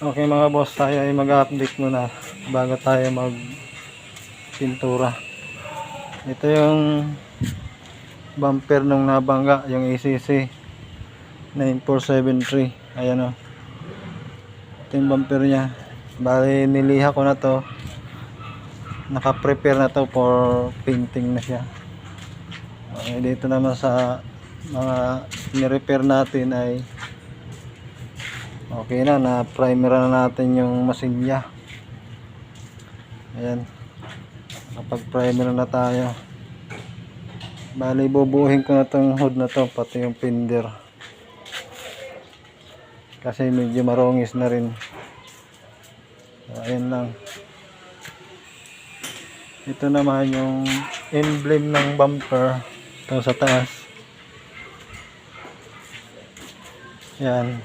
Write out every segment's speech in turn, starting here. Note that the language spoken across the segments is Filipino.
Okay mga boss, tayo ay mag-update muna bago tayo mag pintura. Ito yung bumper nung nabangga, yung ACC 9473. Ayan o. Ito yung bumper niya. Bali niliha ko na to. Naka-prepare na to for painting na siya. Okay, dito naman sa mga ni-repair natin ay Okay na, na primer na natin yung masilya. Ayan. Kapag primer na tayo. Bali, bubuhin ko na tong hood na to, pati yung fender. Kasi medyo marongis na rin. So, ayan lang. Ito naman yung emblem ng bumper. Ito sa taas. Yan.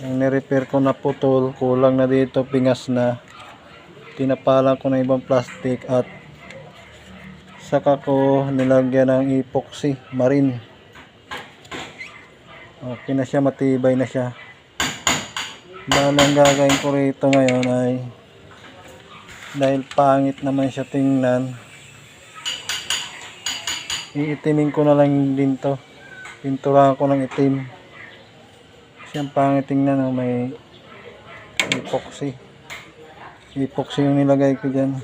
Yung nirepair ko na putol, kulang na dito, pingas na. Tinapalan ko ng ibang plastic at saka ko nilagyan ng epoxy marine. Okay na siya, matibay na siya. Bala ang gagawin ko rito ngayon ay dahil pangit naman siya tingnan iitimin ko na lang din to pinturahan ko ng itim Siyang pangit tingnan oh, may epoxy. Epoxy yung nilagay ko dyan.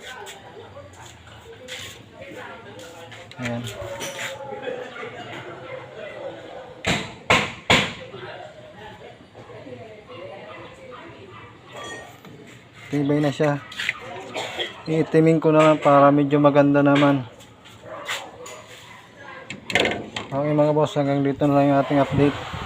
Ayan. Tibay na siya. Iitimin ko na lang para medyo maganda naman. Okay mga boss, hanggang dito na lang yung ating update.